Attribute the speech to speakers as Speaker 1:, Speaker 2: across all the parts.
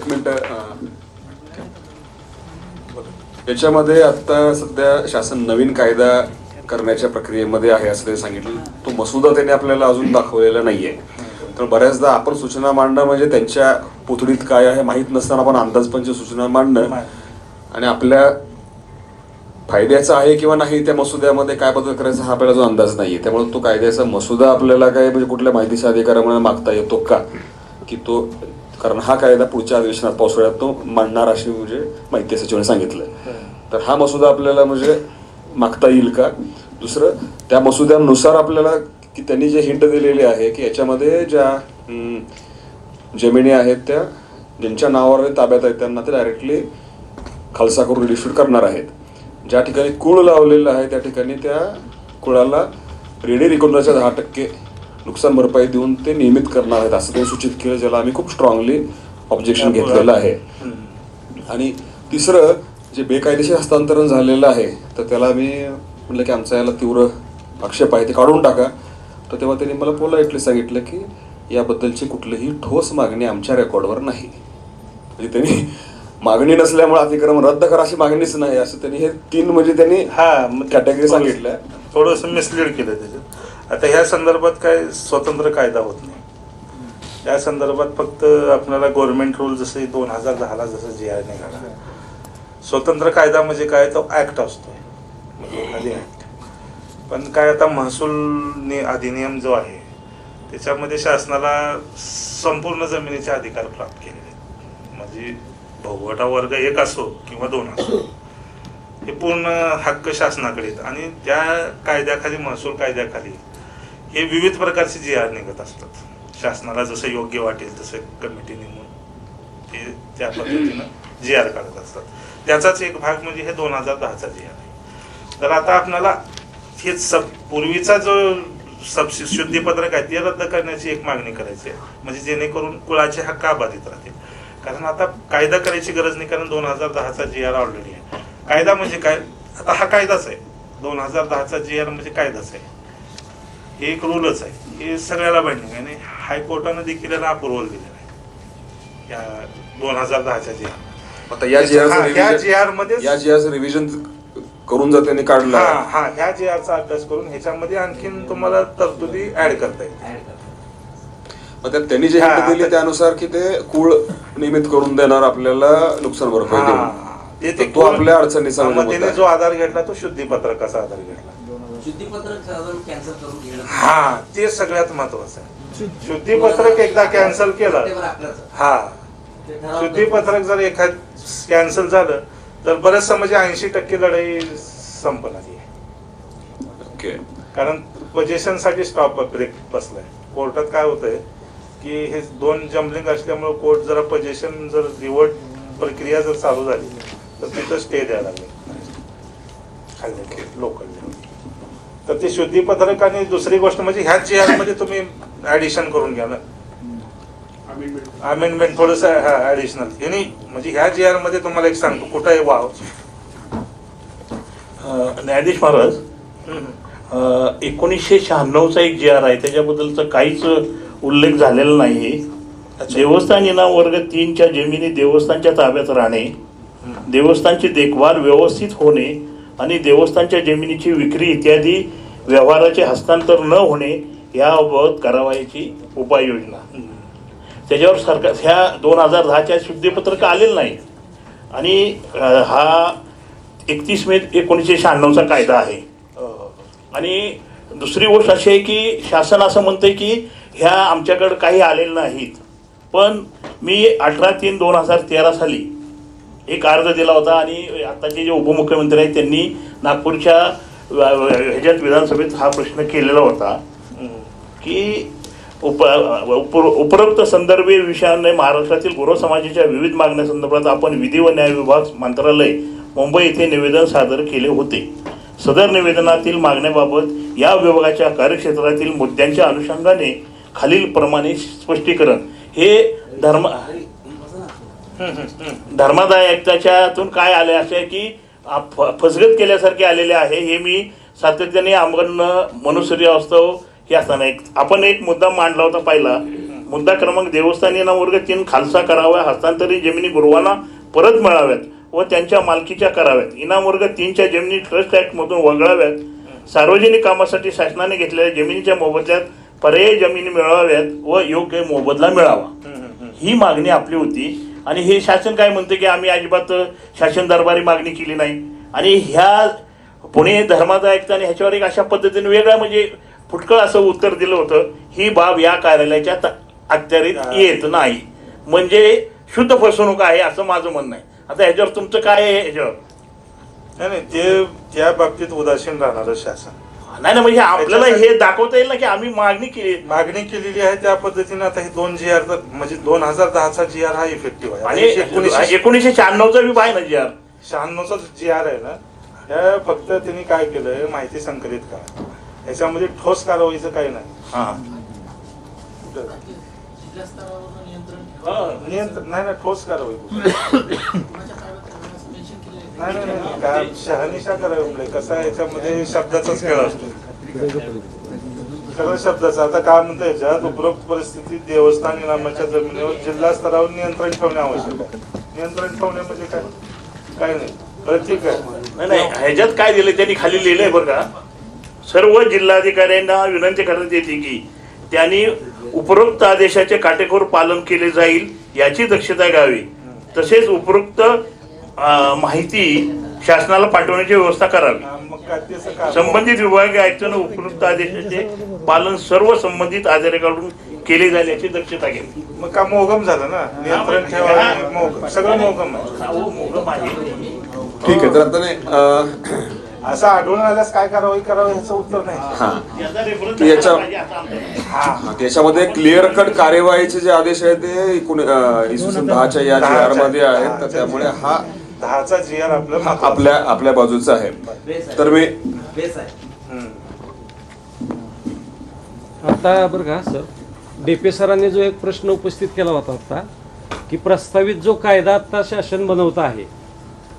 Speaker 1: एक मिनिट याच्यामध्ये आता सध्या शासन नवीन कायदा करण्याच्या प्रक्रियेमध्ये आहे असं त्यांनी सांगितलं. तो मसुदा त्याने आपल्याला अजून दाखवलेला नाहीये. तर बऱ्याचदा आपण सूचना मांडणं म्हणजे त्यांच्या पुतळीत काय आहे माहीत नसताना आपण अंदाजपंच सूचना मांडणं. आणि आपल्या फायद्याचा आहे किंवा नाही त्या मसुद्यामध्ये काय बदल करायचा हा आपल्याला जो अंदाज नाही आहे त्यामुळे तो कायद्याचा मसुदा आपल्याला काय म्हणजे कुठल्या माहितीच्या अधिकाऱ्यामुळे मागता येतो का? की तो कारण हा कायदा पुढच्या अधिवेशनात पावसाळ्यात तो मांडणार अशी म्हणजे माहिती सचिवांनी सांगितलं. तर हा मसुदा आपल्याला म्हणजे मागता येईल का? दुसरं त्या मसुद्यानुसार आपल्याला की त्यांनी जे हिंट दिलेली आहे की याच्यामध्ये ज्या जमिनी आहेत त्या ज्यांच्या नावावर ताब्यात आहेत त्यांना ते डायरेक्टली खालसा करून रिडिस्ट्रीट करणार आहेत. ज्या ठिकाणी कुळ लावलेलं आहे त्या ठिकाणी त्या कुळाला रेडी रिकॉर्डरच्या दहा टक्के नुकसान भरपाई देऊन ते नियमित करणार आहेत असं त्यांनी सूचित केलं ज्याला आम्ही खूप स्ट्रॉंगली ऑब्जेक्शन घेतलेलं आहे. आणि तिसरं जे बेकायदेशीर हस्तांतरण झालेलं आहे तर त्याला मी म्हटलं की आमचा याला तीव्र आक्षेप आहे ते काढून टाका. तर तेव्हा त्यांनी मला पोलाइटली सांगितलं की याबद्दलची कुठलीही ठोस मागणी आमच्या रेकॉर्डवर नाही. म्हणजे त्यांनी मागणी नसल्यामुळे अतिक्रमण रद्द करा अशी मागणीच नाही असं त्यांनी हे तीन म्हणजे त्यांनी
Speaker 2: हा
Speaker 1: कॅटेगरी सांगितल्या.
Speaker 2: थोडस मिसलीड केलं त्याच्यात. आता ह्या संदर्भात काय स्वतंत्र कायदा होत नाही. या संदर्भात फक्त आपल्याला गव्हर्नमेंट रूल जसे दोन हजार दहाला जसं जी आय निघाला. स्वतंत्र कायदा म्हणजे काय? तो ऍक्ट असतो म्हणजे पण काय आता महसूल अधिनियम जो आहे त्याच्यामध्ये शासनाला संपूर्ण जमिनीचे अधिकार प्राप्त केलेले आहेत. म्हणजे भोगवटा वर्ग एक असो किंवा दोन असो हे पूर्ण हक्क शासनाकडे आहेत. आणि त्या कायद्याखाली महसूल कायद्याखाली हे विविध प्रकारचे जी आर निघत असतात. शासनाला जसं योग्य वाटेल तसं कमिटी नेमून ते त्या पद्धतीनं जी आर काढत असतात. त्याचाच एक भाग म्हणजे हे दोन हजार दहाचा जी आर आहे. तर आता आपल्याला हे सब पूर्वीचा जो सब शुद्धीपत्रक आहे ते रद्द करण्याची एक मागणी करायची आहे. म्हणजे जेणेकरून कुळाचे हक्क अबाधित राहतील. कारण आता कायदा करायची गरज नाही कारण दोन हजार दहाचा जी आर ऑलरेडी आहे. कायदा म्हणजे काय? आता हा कायदाच आहे. दोन हजार दहाचा जी आर म्हणजे कायदाच आहे. हे एक रूलच आहे. हे सगळ्याला बाइंडिंग आहे. आणि हायकोर्टानं देखील याला अप्रुव्हल दिलेलं आहे. या दोन हजार दहाच्या जी आर
Speaker 1: आता या
Speaker 2: हा, या जी आरमध्ये
Speaker 1: या जी आरचं रिव्हिजन करून जर त्यांनी काढलं
Speaker 2: हा हा ह्या जी आरचा अभ्यास करून ह्याच्यामध्ये आणखीन तुम्हाला तरतुदी ऍड करता येईल
Speaker 1: मग त्यात त्यांनी जे
Speaker 2: हा,
Speaker 1: हिंट दिली त्यानुसार की ते कुळ नियमित करून देणार आपल्याला नुकसान भरपाई
Speaker 2: ते-
Speaker 1: आपल्या अडचणीचा
Speaker 2: जो आधार घेतला तो शुद्धीपत्रकाचा आधार घेतला.
Speaker 3: शुद्धीपत्रक साधारण कॅन्सल करून घेणं.
Speaker 2: हा ते सगळ्यात महत्वाचं आहे. शुद्धीपत्रक एकदा कॅन्सल केलं. हा. शुद्धीपत्रक जर एखाद कॅन्सल झालं तर बरेचसं म्हणजे ऐंशी टक्के लढाई संपणार आहे.
Speaker 1: ओके
Speaker 2: कारण पोझिशनसाठी स्टॉप ब्रेक बसलाय. कोर्टात काय होतंय की हे दोन जम्बलिंग असल्यामुळे कोर्ट जरा पोझिशन जर रिवर्ट प्रक्रिया जर चालू झाली तर तिथं स्टे द्यायला लागले. लोकल तर ते शुद्धीपत्रक आणि दुसरी गोष्ट म्हणजे ह्याच जी मध्ये तुम्ही ऍडिशन करून घ्या ना. अमेंडमेंट थोडस ऍडिशनल यांनी म्हणजे ह्या जी मध्ये तुम्हाला एक सांगतो कुठं आहे वाव
Speaker 4: न्यायाधीश महाराज एकोणीसशे शहाण्णवचा एक जी आर आहे त्याच्याबद्दलचा काहीच उल्लेख झालेला नाही देवस्थान इनाम वर्ग तीनच्या जमिनी देवस्थानच्या ताब्यात राहणे देवस्थानची देखभाल व्यवस्थित होणे आणि देवस्थानच्या जमिनीची विक्री इत्यादी व्यवहाराचे हस्तांतर न होणे याबाबत कारवाईची उपाययोजना. त्याच्यावर सरकार ह्या दोन हजार दहाच्या शुद्धीपत्रक आलेलं नाही. आणि हा एकतीस मे एकोणीसशे शहाण्णवचा कायदा आहे. आणि दुसरी गोष्ट अशी आहे की शासन असं म्हणतंय की ह्या आमच्याकडं काही आलेलं नाहीत. पण मी अठरा तीन दोन हजार तेरा साली एक अर्ज दिला होता आणि आताचे जे उपमुख्यमंत्री आहेत त्यांनी नागपूरच्या ह्याच्यात विधानसभेत हा प्रश्न केलेला होता की उप उपर उपरोक्त संदर्भीय विषयाने महाराष्ट्रातील गुरव समाजाच्या विविध मागण्यासंदर्भात आपण विधी व न्याय विभाग मंत्रालय मुंबई येथे निवेदन सादर केले होते. सदर निवेदनातील मागण्याबाबत या विभागाच्या कार्यक्षेत्रातील मुद्द्यांच्या अनुषंगाने खालील प्रमाणे स्पष्टीकरण. हे धर्म धर्मादाय आयुक्ताच्यातून काय आले असे की फसगत केल्यासारखे आलेले आहे हे मी सातत्याने आमकडनं मनुसरी वास्तव हे असताना एक आपण एक मुद्दा मांडला होता पहिला. मुद्दा क्रमांक देवस्थान इनाम वर्ग तीन खालसा करावा हस्तांतरित जमिनी गुरुवांना परत मिळाव्यात व त्यांच्या मालकीच्या कराव्यात. इनाम वर्ग तीनच्या जमिनी ट्रस्ट ॲक्टमधून वगळाव्यात. सार्वजनिक कामासाठी शासनाने घेतलेल्या जमिनीच्या मोबदल्यात पर्यायी जमिनी मिळवाव्यात व योग्य मोबदला मिळावा. ही मागणी आपली होती. आणि हे शासन काय म्हणते की आम्ही अजिबात शासन दरबारी मागणी केली नाही. आणि ह्या पुणे धर्माचं आयुक्त आणि ह्याच्यावर एक अशा पद्धतीने वेगळं म्हणजे फुटकळ असं उत्तर दिलं होतं ही बाब या कार्यालयाच्या अखत्यारीत येत नाही. म्हणजे शुद्ध फसवणूक आहे असं माझं म्हणणं आहे. आता ह्याच्यावर तुमचं काय आहे ह्याच्यावर?
Speaker 2: नाही नाही ते त्या बाबतीत उदासीन राहणार शासन.
Speaker 4: नाही ना म्हणजे आपल्याला हे दाखवता येईल ना की आम्ही मागणी केली.
Speaker 2: मागणी केलेली आहे त्या पद्धतीने. आता हे दोन जी आर म्हणजे दोन हजार दहाचा जी आर हा इफेक्टिव्ह आहे.
Speaker 4: आणि
Speaker 2: एकोणीसशे
Speaker 4: एकोणीसशे शहाण्णवचा बी आहे ना जी आर
Speaker 2: शहाण्णवचा जी आर आहे ना ह्या फक्त त्यांनी काय केलंय माहिती संकलित करा. याच्यामध्ये ठोस कारवाईचं काही नाही.
Speaker 4: हा.
Speaker 3: नियंत्रण
Speaker 2: नाही ना ठोस कारवाई
Speaker 3: कोणाच्या ताब्यात ठेवणं असं mention केलेलं आहे.
Speaker 2: नाही नाही काय शहानिशा करावी म्हणजे कसं आहे याच्यामध्ये शब्दाचाच खेळ असतो. सगळं शब्दाचा. आता काय म्हणतो याच्यात उपरोक्त परिस्थितीत देवस्थान इनामाच्या जमिनीवर जिल्हा स्तरावर नियंत्रण ठेवणे आवश्यक. आहे नियंत्रण ठेवणे म्हणजे काय? काय नाही. बरं ठीक आहे.
Speaker 4: नाही नाही. ह्याच्यात काय दिलं त्यांनी खाली लिहिलंय बरं का. सर्व जिल्हाधिकाऱ्यांना विनंती करण्यात येते की त्यांनी उपरोक्त आदेशाचे काटेकोर पालन केले जाईल याची दक्षता घ्यावी. तसेच उपरोक्त माहिती शासनाला पाठवण्याची व्यवस्था करावी.
Speaker 2: हा,
Speaker 4: संबंधित विभागीय आयुक्तांना उपरोक्त आदेशाचे पालन सर्व संबंधित अधिकाऱ्यांकडून केले जाईल याची दक्षता घ्यावी
Speaker 2: मग का मोगम झालं ना? नियंत्रण ठेवा सगळं मोगम आहे.
Speaker 1: ठीक आहे तर आता
Speaker 2: असं आढळून आल्यास काय कारवाई करावी ह्याचं उत्तर नाही.
Speaker 1: हा.
Speaker 4: याचा
Speaker 1: याच्या-. हा, त्याच्यामध्ये क्लिअर कट कार्यवाहीचे जे आदेश आहेत ते एकूण इसवी सन दहाच्या या जी आरमध्ये आहेत तर त्यामुळे हा
Speaker 2: दहाचा जी आर आपल्या महत्त्वाचा.
Speaker 1: आपल्या आपल्या बाजूचा आहे. तर मी
Speaker 3: बेस आहे
Speaker 2: हम्म.
Speaker 5: आता बरं का सर. डेपे सरांनी जो एक प्रश्न उपस्थित केला होता आता की प्रस्तावित जो कायदा आता शासन बनवत आहे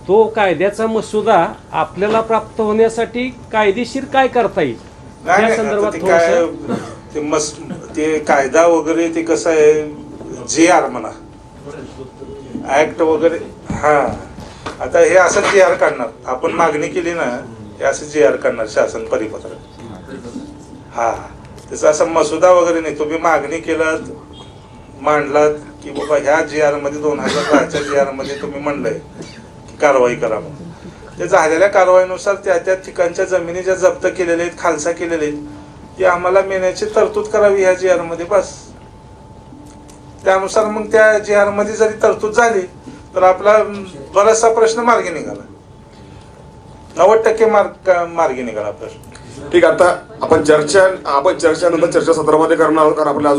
Speaker 5: तो कायद्याचा मसुदा आपल्याला प्राप्त होण्यासाठी कायदेशीर काय करता येईल? संदर्भात
Speaker 2: ते कायदा वगैरे ते कसं आहे? जे आर म्हणा. ऍक्ट वगैरे हा. आता हे असं जे आर काढणार आपण मागणी केली ना हे असं जे आर काढणार शासन परिपत्रक हा त्याचा असा मसुदा वगैरे नाही. तुम्ही मागणी केलात मांडलात की बाबा ह्या जी आरमध्ये दोन हजार दहाच्या जी आरमध्ये तुम्ही म्हणलंय की कारवाई करा म्हणून. ते झालेल्या कारवाईनुसार त्या त्या ठिकाणच्या जमिनी ज्या जप्त केलेल्या आहेत खालसा केलेल्या आहेत ती आम्हाला मिळण्याची तरतूद करावी ह्या जी आरमध्ये बस. त्यानुसार मग त्या जी आरमध्ये जरी तरतूद झाली तर आपला बराचसा प्रश्न मार्गी निघाला. नव्वद टक्के मार्ग मार्गी निघाला प्रश्न.
Speaker 1: ठीक आहे, आता आपण चर्चा आपण चर्चा नंतर चर्चा सत्रामध्ये करणार आहोत कारण आपल्या